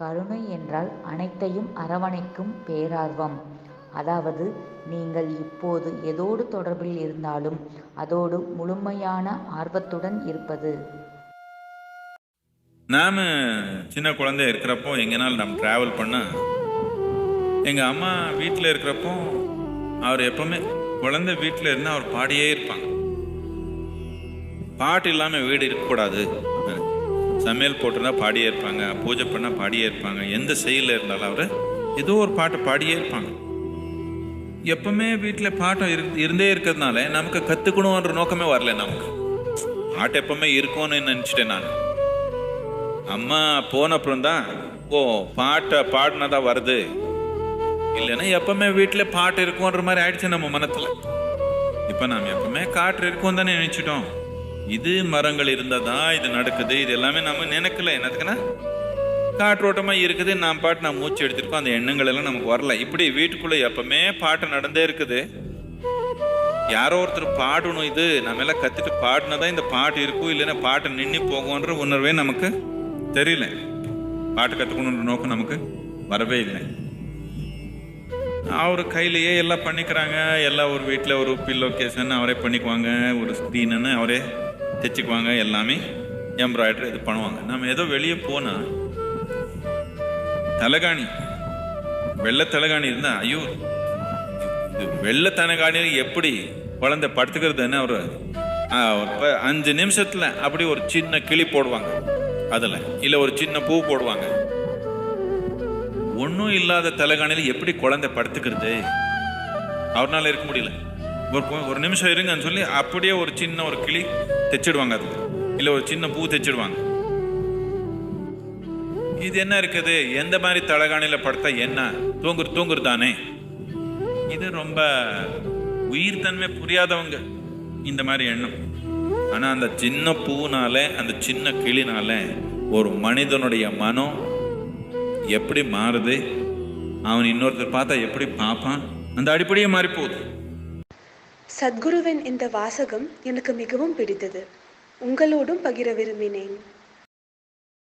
கருணை என்றால் அனைத்தையும் அரவணைக்கும் பேரார்வம். அதாவது நீங்கள் இப்போது எதோடு தொடர்பில் இருந்தாலும் அதோடு முழுமையான ஆர்வத்துடன் இருப்பது. நாம் சின்ன குழந்தை இருக்கிறப்போ எங்கேனாலும் நம்ம ட்ராவல் பண்ணால் எங்கள் அம்மா வீட்டில் இருக்கிறப்போ அவர் எப்பவுமே குழந்தை வீட்டில் இருந்தால் அவர் பாடியே இருப்பாங்க. பாட்டு இல்லாமல் வீடு இருக்கக்கூடாது சமையல் போட்டிருந்தா பாடியே இருப்பாங்க பூஜை பண்ணால் பாடியே இருப்பாங்க எந்த செயலில் இருந்தாலும் அவர் ஏதோ ஒரு பாட்டை பாடியே இருப்பாங்க. எப்பவுமே வீட்டில் பாட்டம் இரு இருந்தே இருக்கிறதுனால நமக்கு கற்றுக்கணுன்ற நோக்கமே வரல நமக்கு. பாட்டு எப்பவுமே இருக்கும்னு நினச்சிட்டேன் நான். அம்மா போன அப்புறம் தான் ஓ பாட்டை பாடினதா வருது. இல்லைன்னா எப்பவுமே வீட்டில் பாட்டு இருக்கும்ன்ற மாதிரி ஆயிடுச்சு நம்ம மனத்தில். இப்போ நாம் எப்பவுமே காற்று இருக்கும் தானே நினைச்சிட்டோம். இது மரங்கள் இருந்தால் தான் இது நடக்குது. இது எல்லாமே நம்ம நினைக்கல. என்னதுக்குன்னா? காற்றோட்டமாக இருக்குது. நாம் பாட்டு நான் மூச்சு எடுத்திருக்கோம். அந்த எண்ணங்கள் எல்லாம் நமக்கு வரல. இப்படி வீட்டுக்குள்ளே எப்பவுமே பாட்டு நடந்தே இருக்குது. யாரோ ஒருத்தர் பாடணும் இது. நம்ம எல்லாம் கற்றுட்டு பாடினா தான் இந்த பாட்டு இருக்கும். இல்லைன்னா பாட்டு நின்று போகும்ன்ற உணர்வே நமக்கு தெரியல. பாட்டு கற்றுக்கணுன்ற நோக்கம் நமக்கு வரவே இல்லை. அவர் கையிலேயே எல்லாம் பண்ணிக்கிறாங்க. எல்லாம் ஒரு வீட்டில் ஒரு பில்லோ கேசன் அவரே பண்ணிக்குவாங்க. ஒரு ஸ்க்ரீனுன்னு அவரே தைச்சிக்குவாங்க எல்லாமே எம்ப்ராய்டரி இது பண்ணுவாங்க. நம்ம ஏதோ வெளியே போனால் தலைகாணி வெள்ளை தலைகாணி இருந்தா ஐயோ இது வெள்ளை எப்படி குழந்தை படுத்துக்கிறதுன்னு ஒரு இப்போ அஞ்சு நிமிஷத்துல அப்படி ஒரு சின்ன கிளி போடுவாங்க. அதில் இல்லை ஒரு சின்ன பூ போடுவாங்க. ஒன்றும் இல்லாத தலைகாணியில் எப்படி குழந்தை படுத்துக்கிறது? அவர்னால இருக்க முடியல. ஒரு ஒரு நிமிஷம் இருங்கன்னு சொல்லி அப்படியே ஒரு சின்ன ஒரு கிளி தைச்சிடுவாங்க அது. இல்லை ஒரு சின்ன பூ தைச்சிடுவாங்க. இது என்ன இருக்குது? எந்த மாதிரி தலகாணியில் படுத்தா என்ன? தூங்குறது தூங்குறது தானே. இது ரொம்ப உயிர் தன்மை புரியாதவங்க இந்த மாதிரி எண்ணம். ஆனால் அந்த சின்ன பூனால அந்த சின்ன கிளினால ஒரு மனிதனுடைய மனம் எப்படி மாறுது? அவன் இன்னொருத்தர் பார்த்தா எப்படி பார்ப்பான்? அந்த அடிப்படையே மாறி போகுது சத்குருவின் இந்த வாசகம் எனக்கு மிகவும் பிடித்தது. உங்களோடும் பகிர விரும்பினேன்.